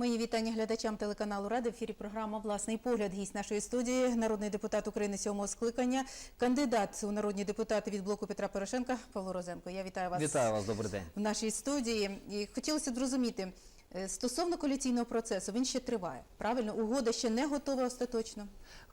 Мої вітання глядачам телеканалу Ради. В ефірі програма Власний погляд. Гість нашої студії, народний депутат України сьомого скликання, кандидат у народні депутати від блоку Петра Порошенка Павло Розенко. Я вітаю вас Вітаю вас, добрий день. в нашій студії. І хотілося б зрозуміти е, стосовно коаліційного процесу. Він ще триває. Правильно, угода ще не готова остаточно.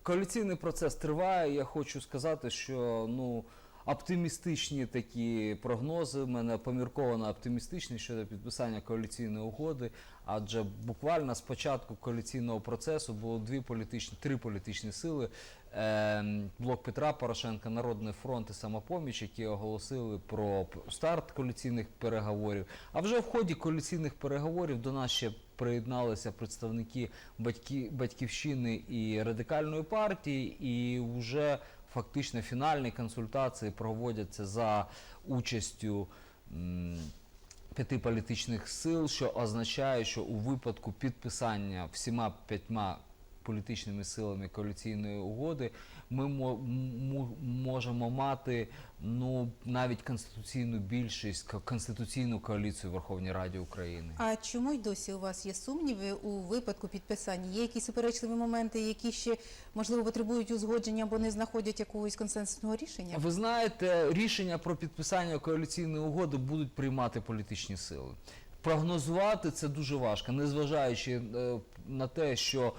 Коаліційний процес триває. Я хочу сказати, що ну оптимістичні такі прогнози. в мене помірковано оптимістичні щодо підписання коаліційної угоди. Адже буквально з початку коаліційного процесу було дві політичні, три політичні сили. Ем, Блок Петра Порошенка, Народний фронт і самопоміч, які оголосили про старт коаліційних переговорів. А вже в ході коаліційних переговорів до нас ще приєдналися представники батьки, батьківщини і радикальної партії, і вже фактично фінальні консультації проводяться за участю. П'яти політичних сил, що означає, що у випадку підписання всіма п'ятьма політичними силами коаліційної угоди ми мо- можемо мати ну навіть конституційну більшість, конституційну коаліцію в Верховній Раді України. А чому й досі у вас є сумніви у випадку підписання? Є якісь суперечливі моменти, які ще можливо потребують узгодження або не знаходять якогось консенсусного рішення? Ви знаєте, рішення про підписання коаліційної угоди будуть приймати політичні сили. Прогнозувати це дуже важко, незважаючи е, на те, що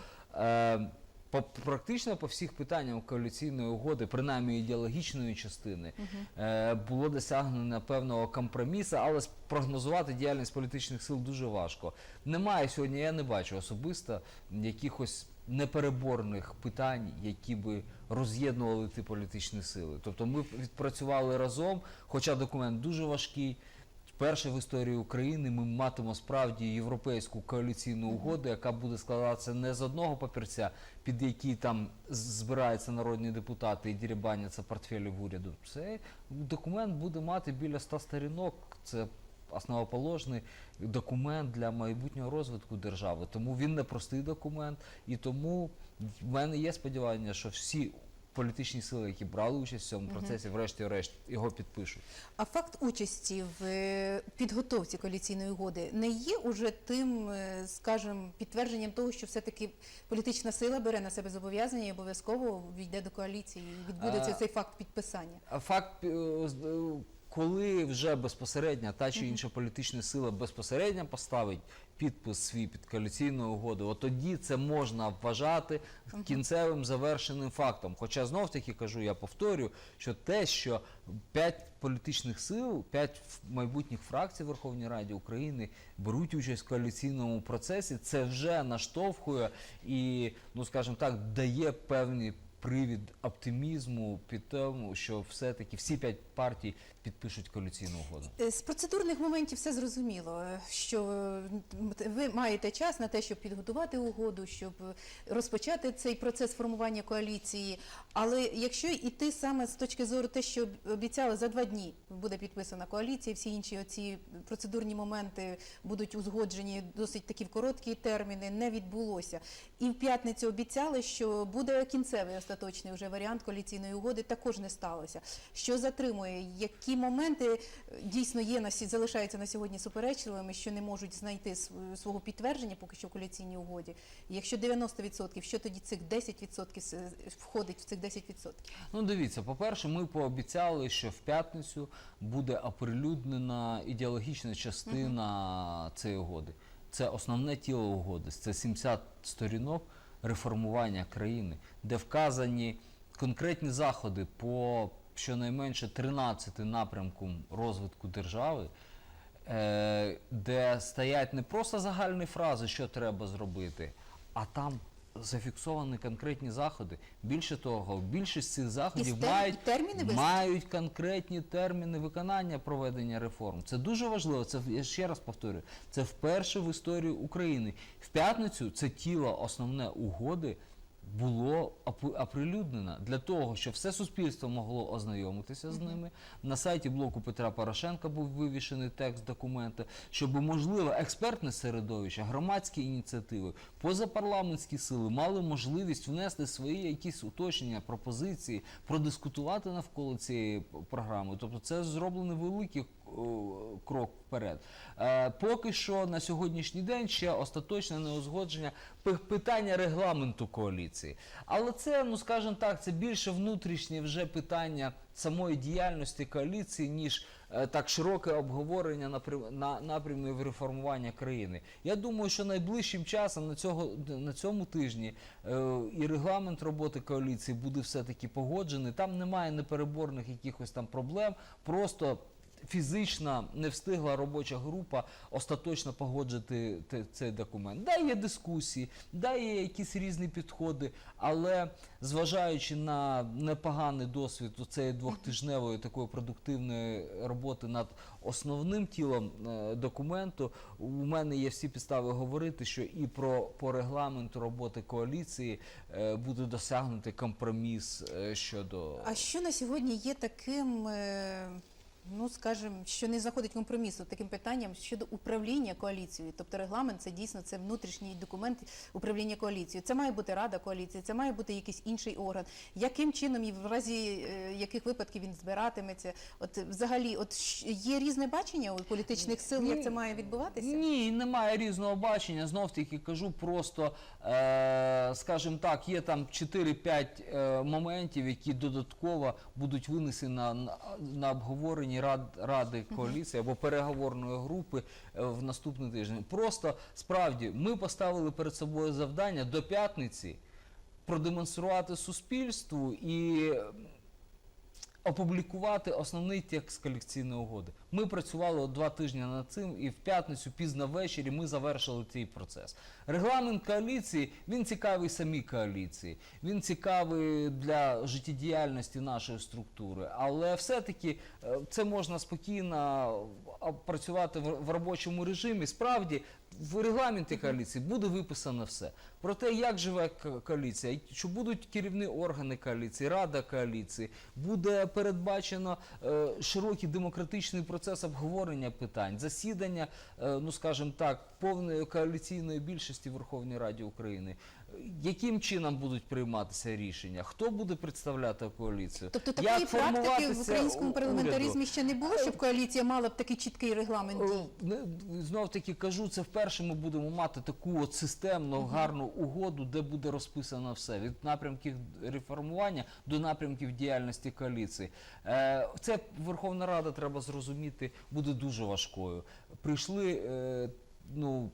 по, практично по всіх питанням коаліційної угоди, принаймні ідеологічної частини, е, було досягнено певного компромісу, але спрогнозувати діяльність політичних сил дуже важко. Немає сьогодні, я не бачу особисто якихось непереборних питань, які би роз'єднували ті політичні сили. Тобто ми відпрацювали разом, хоча документ дуже важкий. Вперше в історії України ми матимемо справді європейську коаліційну угоду, яка буде складатися не з одного папірця, під який там збираються народні депутати і дірібаняться портфелів уряду. Цей документ буде мати біля 100 сторінок. Це основоположний документ для майбутнього розвитку держави. Тому він не простий документ, і тому в мене є сподівання, що всі політичні сили, які брали участь в цьому процесі, врешті-решт його підпишуть. А факт участі в е, підготовці коаліційної угоди не є уже тим, е, скажімо, підтвердженням того, що все-таки політична сила бере на себе зобов'язання і обов'язково війде до коаліції і відбудеться А- цей факт підписання. Факт, е, коли вже безпосередньо та чи інша політична сила безпосередньо поставить підпис свій під коаліційну угоду, от тоді це можна вважати кінцевим завершеним фактом. Хоча знов таки кажу, я повторю, що те, що п'ять політичних сил, п'ять майбутніх фракцій Верховній Раді України беруть участь в коаліційному процесі, це вже наштовхує і, ну скажімо так, дає певні привід оптимізму під тому, що все-таки всі п'ять партій підпишуть коаліційну угоду. Е, З процедурних моментів все зрозуміло, е, що е, ви маєте час на те, щоб підготувати угоду, щоб розпочати цей процес формування коаліції. Але якщо йти саме з точки зору те, що обіцяли за два дні буде підписана коаліція, всі інші оці процедурні моменти будуть узгоджені досить такі короткі терміни, не відбулося. І в п'ятницю обіцяли, що буде кінцевий остаточний вже варіант коаліційної угоди, також не сталося. Що затримує? Які моменти е, дійсно є на залишаються на сьогодні суперечливими, що не можуть знайти св- свого підтвердження поки що в коаліційній угоді? І Якщо 90%, що тоді цих 10% входить в цих 10%? Ну, дивіться, по-перше, ми пообіцяли, що в п'ятницю буде оприлюднена ідеологічна частина цієї угоди. Це основне тіло угоди. Це 70 сторінок реформування країни, де вказані конкретні заходи по щонайменше 13 напрямкам розвитку держави. е, де стоять не просто загальні фрази, що треба зробити, а там зафіксовані конкретні заходи. Більше того, більшість цих заходів мають, терміни мають конкретні терміни виконання проведення реформ. Це дуже важливо. Це я ще раз повторюю. Це вперше в історії України. В п'ятницю це тіло основне угоди. Було оприлюднено для того, щоб все суспільство могло ознайомитися з ними. На сайті блоку Петра Порошенка був вивішений текст документа, щоб можливо експертне середовище, громадські ініціативи, позапарламентські сили мали можливість внести свої якісь уточнення, пропозиції, продискутувати навколо цієї програми. Тобто, це зроблені великі о, крок вперед. Е, Поки що на сьогоднішній день ще остаточне неузгодження питання регламенту коаліції. Але це, ну скажімо так, це більше внутрішнє вже питання самої діяльності коаліції, ніж е, так широке обговорення на напрямів реформування країни. Я думаю, що найближчим часом на цього на цьому тижні е, і регламент роботи коаліції буде все-таки погоджений. Там немає непереборних якихось там проблем. Просто фізично не встигла робоча група остаточно погоджити цей документ. Да, є дискусії, да, є якісь різні підходи, але зважаючи на непоганий досвід у цієї двохтижневої такої продуктивної роботи над основним тілом е, документу, у мене є всі підстави говорити, що і про по регламенту роботи коаліції е, буде досягнутий компроміс е, щодо А що на сьогодні є таким, ну скажімо, що не знаходить компромісу таким питанням щодо управління коаліцією? Тобто регламент це дійсно це внутрішній документ управління коаліцією. Це має бути рада коаліції, це має бути якийсь інший орган. Яким чином і в разі е, яких випадків він збиратиметься? От взагалі, от щ- є різне бачення у політичних сил, як це має відбуватися? Ні, немає різного бачення. Знов таки кажу, просто, е, скажімо так, є там 4-5 е, моментів, які додатково будуть винесені на, на, на обговоренні рад, ради коаліції або переговорної групи е, в наступний тиждень. Просто справді ми поставили перед собою завдання до п'ятниці продемонструвати суспільству і опублікувати основний текст колекційної угоди. Ми працювали два тижні над цим, і в п'ятницю пізно ввечері ми завершили цей процес. Регламент коаліції він цікавий самій коаліції, він цікавий для життєдіяльності нашої структури. Але все-таки е, це можна спокійно працювати в робочому режимі. Справді в регламенті коаліції буде виписано все про те, як живе коаліція, що будуть керівні органи коаліції, рада коаліції, буде передбачено е, широкий демократичний процес обговорення питань, засідання, е, ну скажімо так, повної коаліційної більшості в Верховній Раді України. Е, Яким чином будуть прийматися рішення? Хто буде представляти коаліцію? Тобто Як такої практики в українському парламентаризмі уряду? ще не було, щоб коаліція мала б такий чіткий регламент дій? Знов таки кажу, це вперше ми будемо мати таку от системну, гарну угоду, де буде розписано все від напрямків реформування до напрямків діяльності коаліції. Е, Це Верховна Рада, треба зрозуміти, буде дуже важкою. Прийшли е, ну,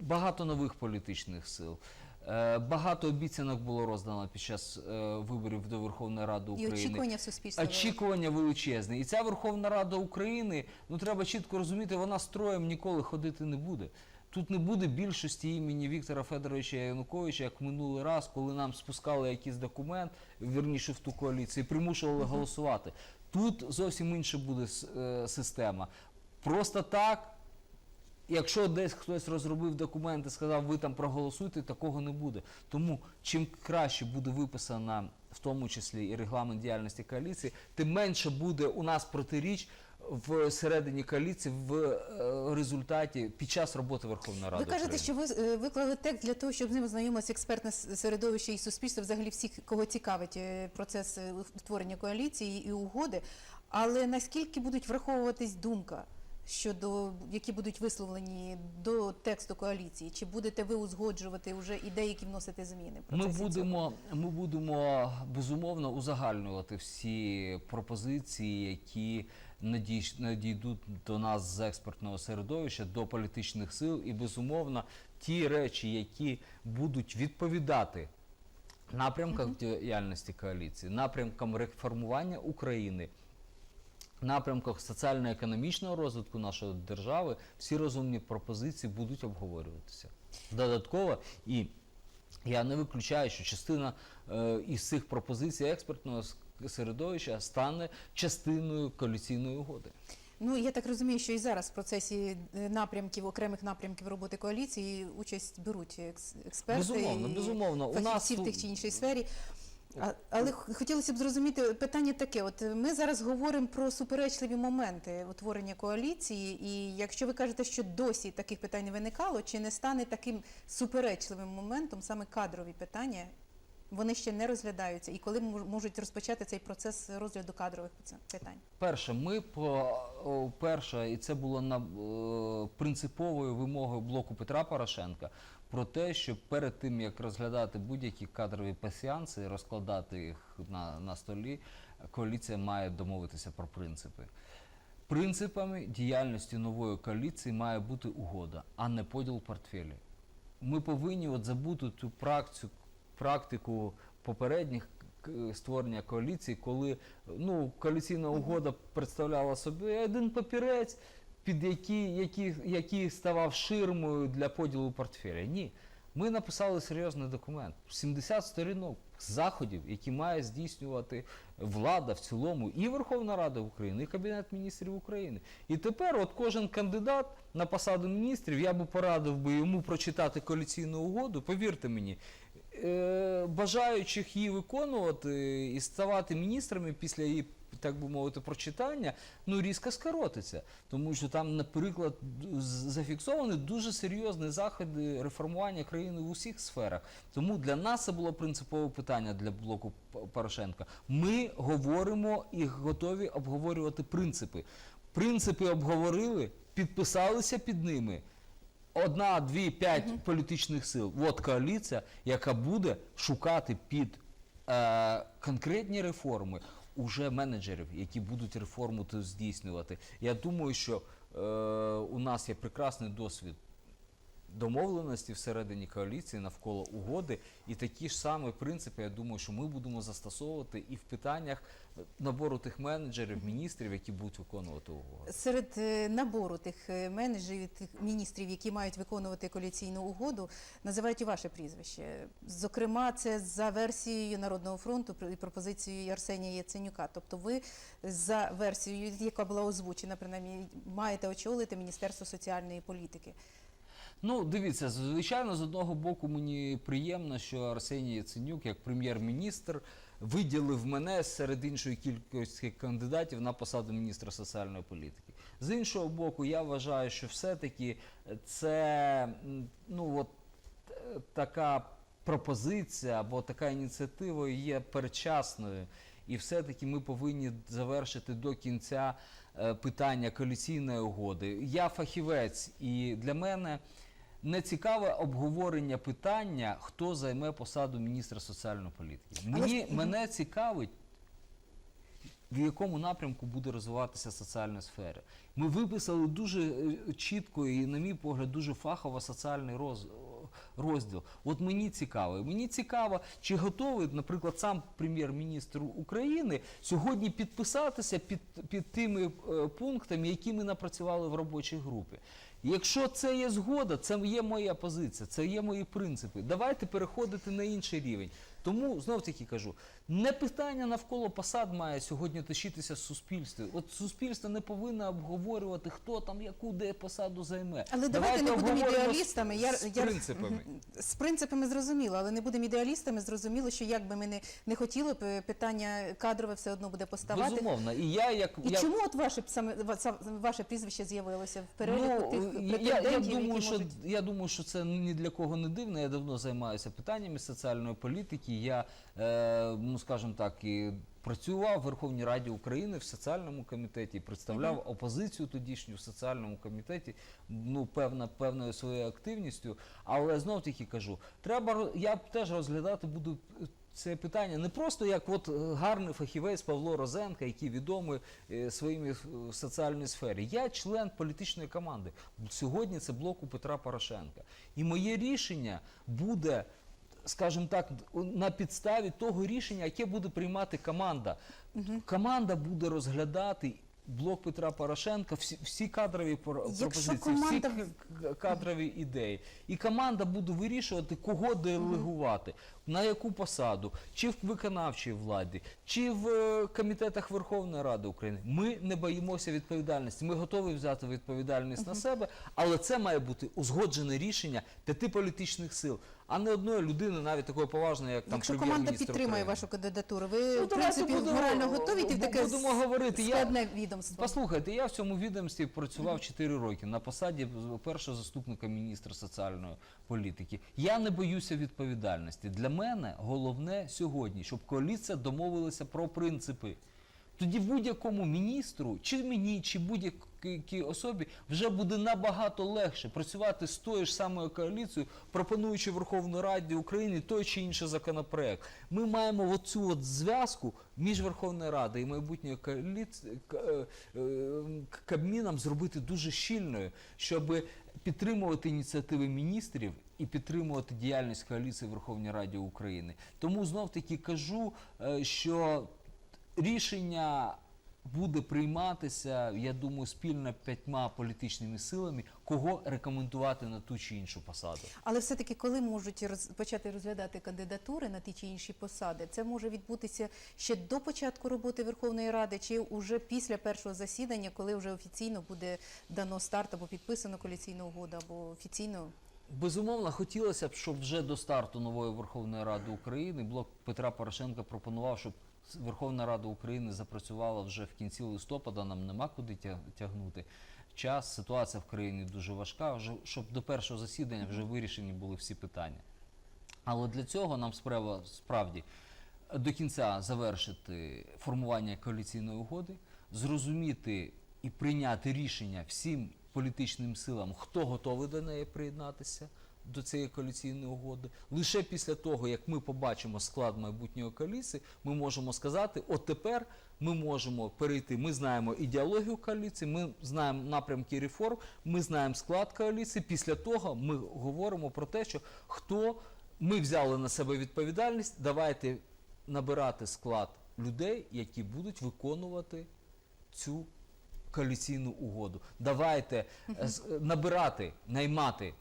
багато нових політичних сил. Е, Багато обіцянок було роздано під час е, виборів до Верховної Ради І України. очікування суспільства. Очікування величезне. І ця Верховна Рада України, ну треба чітко розуміти, вона строєм ніколи ходити не буде. Тут не буде більшості імені Віктора Федоровича Януковича, як минулий раз, коли нам спускали якийсь документ, вірніше в ту коаліцію, і примушували голосувати. Тут зовсім інша буде е, система. Просто так Якщо десь хтось розробив документи, сказав, ви там проголосуйте, такого не буде. Тому чим краще буде виписана, в тому числі і регламент діяльності коаліції, тим менше буде у нас протиріч в середині коаліції в е, результаті під час роботи Верховної Ради. Ви кажете, України. що ви е, виклали текст для того, щоб з ним ознайомилося експертне середовище і суспільство, взагалі всіх, кого цікавить е, процес створення коаліції і угоди. Але наскільки будуть враховуватись думка щодо які будуть висловлені до тексту коаліції? Чи будете ви узгоджувати вже ідеї, які вносити зміни? в Ми цього? будемо, ми будемо безумовно узагальнювати всі пропозиції, які надійдуть до нас з експертного середовища, до політичних сил, і безумовно ті речі, які будуть відповідати напрямкам діяльності коаліції, напрямкам реформування України. Напрямках соціально-економічного розвитку нашої держави всі розумні пропозиції будуть обговорюватися додатково. І я не виключаю, що частина е, із цих пропозицій експертного середовища стане частиною коаліційної угоди. Ну я так розумію, що і зараз в процесі е, напрямків окремих напрямків роботи коаліції участь беруть експерти Безумовно, і безумовно. У нас в тих чи іншій сфері. А, але хотілося б зрозуміти питання таке: от е, ми зараз говоримо про суперечливі моменти утворення коаліції, і якщо ви кажете, що досі таких питань не виникало, чи не стане таким суперечливим моментом саме кадрові питання Вони ще не розглядаються. І коли можуть розпочати цей процес розгляду кадрових питань? Перше, ми по перше, і це було на е, принциповою вимогою блоку Петра Порошенка про те, що перед тим як розглядати будь-які кадрові пасіанси і розкладати їх на, на столі, коаліція має домовитися про принципи. Принципами діяльності нової коаліції має бути угода, а не поділ портфелі. Ми повинні от забути ту практику, практику попередніх створення коаліції, коли ну, коаліційна угода представляла собі один папірець, під який, який, який ставав ширмою для поділу портфеля. Ні. Ми написали серйозний документ, 70 сторінок заходів, які має здійснювати влада в цілому, і Верховна Рада України, і Кабінет міністрів України. І тепер, от кожен кандидат на посаду міністрів, я би порадив би йому прочитати коаліційну угоду. Повірте мені, е, бажаючих її виконувати і ставати міністрами після її. Так би мовити, прочитання ну різко скоротиться, тому що там, наприклад, зафіксовані дуже серйозні заходи реформування країни в усіх сферах. Тому для нас це було принципове питання для блоку Порошенка. Ми говоримо і готові обговорювати принципи. Принципи обговорили, підписалися під ними. Одна, дві, п'ять політичних сил. От коаліція, яка буде шукати під е, конкретні реформи уже менеджерів, які будуть реформу здійснювати. Я думаю, що е, у нас є прекрасний досвід домовленості всередині коаліції навколо угоди, і такі ж самі принципи, я думаю, що ми будемо застосовувати і в питаннях набору тих менеджерів, міністрів, які будуть виконувати угоду. Серед е, набору тих е, менеджерів, тих міністрів, які мають виконувати коаліційну угоду, називають і ваше прізвище. Зокрема, це за версією Народного фронту і пропозицією Арсенія Яценюка. Тобто, ви за версією, яка була озвучена, принаймні, маєте очолити Міністерство соціальної політики. Ну, дивіться, звичайно, з одного боку мені приємно, що Арсеній Яценюк, як прем'єр-міністр, виділив мене серед іншої кількості кандидатів на посаду міністра соціальної політики. З іншого боку, я вважаю, що все-таки це ну, от, така пропозиція або така ініціатива є передчасною. І все-таки ми повинні завершити до кінця е, питання коаліційної угоди. Я фахівець, і для мене не цікаве обговорення питання, хто займе посаду міністра соціальної політики. Мені, ж- мене цікавить, в якому напрямку буде розвиватися соціальна сфера. Ми виписали дуже е, чітко і, на мій погляд, дуже фахово соціальний роз, розділ. От мені цікаво. Мені цікаво, чи готовий, наприклад, сам прем'єр-міністр України сьогодні підписатися під, під тими е, пунктами, які ми напрацювали в робочій групі. Якщо це є згода, це є моя позиція, це є мої принципи. Давайте переходити на інший рівень. Тому знов таки кажу, не питання навколо посад має сьогодні тишитися з суспільством. От суспільство не повинно обговорювати, хто там яку де посаду займе. Але давайте, не будемо обговоримо з- ідеалістами. Я, з я- принципами. З принципами зрозуміло, але не будемо ідеалістами. Зрозуміло, що як би ми не, не хотіли, б, питання кадрове все одно буде поставати. Безумовно. І я як І я, чому от ваше саме ваше прізвище з'явилося в переліку тих Ну, я, я, думаю, які що, можуть я думаю, що це ні для кого не дивно. Я давно займаюся питаннями соціальної політики. Я, е, ну скажімо так, і працював в Верховній Раді України в соціальному комітеті, представляв опозицію тодішню в соціальному комітеті, ну, певна, певною своєю активністю. Але знов таки кажу, треба я теж розглядати буду це питання не просто як от е, гарний фахівець Павло Розенко, який відомий е, своїми в соціальній сфері. Я член політичної команди. Сьогодні це блоку Петра Порошенка. І моє рішення буде, скажімо так, на підставі того рішення, яке буде приймати команда. Команда буде розглядати. Блок Петра Порошенка, всі, всі кадрові пропозиції, команда- всі кадрові ідеї. І команда буде вирішувати, кого делегувати, на яку посаду, чи в виконавчій владі, чи в е, комітетах Верховної Ради України. Ми не боїмося відповідальності. Ми готові взяти відповідальність на себе, але це має бути узгоджене рішення п'яти політичних сил. А не одної людини, навіть такої поважної, як там Якщо команда прем'єр-міністр підтримує України. вашу кандидатуру, ви Ну, в давайте принципі будемо- морально готові йти в таке будемо говорити. Я- складне відомство. Послухайте, я в цьому відомстві працював 4 роки на посаді першого заступника міністра соціальної політики. Я не боюся відповідальності. Для мене головне сьогодні, щоб коаліція домовилася про принципи. Тоді будь-якому міністру, чи мені, чи будь-якій особі вже буде набагато легше працювати з тою ж самою коаліцією, пропонуючи Верховній Раді України той чи інший законопроект. Ми маємо оцю от зв'язку між Верховною Радою і майбутньою коаліцією Кабміном зробити дуже щільною, щоб підтримувати ініціативи міністрів і підтримувати діяльність коаліції Верховній Раді України. Тому знов таки кажу, е, що рішення буде прийматися, я думаю, спільно п'ятьма політичними силами, кого рекомендувати на ту чи іншу посаду. Але все-таки, коли можуть роз- почати розглядати кандидатури на ті чи інші посади, це може відбутися ще до початку роботи Верховної Ради, чи вже після першого засідання, коли вже офіційно буде дано старт або підписано коаліційну угоду, або офіційно Безумовно, хотілося б, щоб вже до старту нової Верховної Ради України блок Петра Порошенка пропонував, щоб Верховна Рада України запрацювала вже в кінці листопада. Нам нема куди тягнути час. Ситуація в країні дуже важка. Вже щоб до першого засідання вже вирішені були всі питання. Але для цього нам справа справді до кінця завершити формування коаліційної угоди, зрозуміти і прийняти рішення всім політичним силам, хто готовий до неї приєднатися до цієї коаліційної угоди. Лише після того, як ми побачимо склад майбутньої коаліції, ми можемо сказати, от тепер ми можемо перейти. Ми знаємо ідеологію коаліції, ми знаємо напрямки реформ, ми знаємо склад коаліції. Після того ми говоримо про те, що хто ми взяли на себе відповідальність, давайте набирати склад людей, які будуть виконувати цю коаліційну угоду. Давайте е, е, набирати, наймати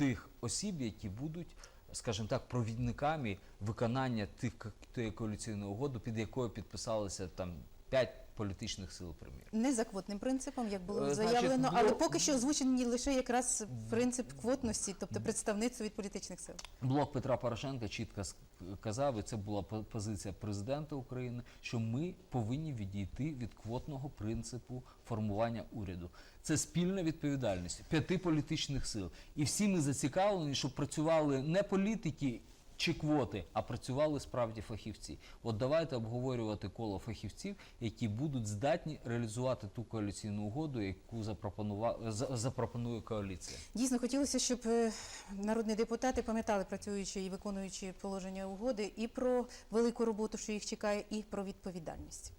тих осіб, які будуть, скажімо так, провідниками виконання тих тієї коаліційної угоди, під якою підписалися там п'ять політичних сил, примір. не за квотним принципом, як було Е, значить, заявлено, блок- але поки що озвучені лише якраз принцип квотності, тобто представництво від політичних сил. Блок Петра Порошенка чітко с- казав, і це була по- позиція президента України, що ми повинні відійти від квотного принципу формування уряду. Це спільна відповідальність п'яти політичних сил. І всі ми зацікавлені, щоб працювали не політики. Чи квоти, а працювали справді фахівці. От давайте обговорювати коло фахівців, які будуть здатні реалізувати ту коаліційну угоду, яку запропонував запропонує коаліція. Дійсно, хотілося, щоб е, народні депутати пам'ятали, працюючи і виконуючи положення угоди, і про велику роботу, що їх чекає, і про відповідальність.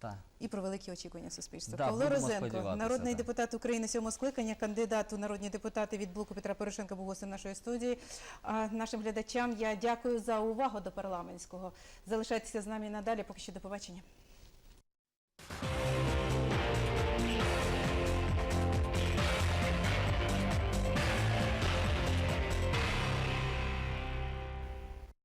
Так. і про великі очікування суспільства. Да, Павло Розенко, народний да. депутат України сьомого скликання, кандидат у народні депутати від блоку Петра Порошенка, був гостем нашої студії. А нашим глядачам я дякую за увагу до парламентського. Залишайтеся з нами і надалі. Поки що до побачення.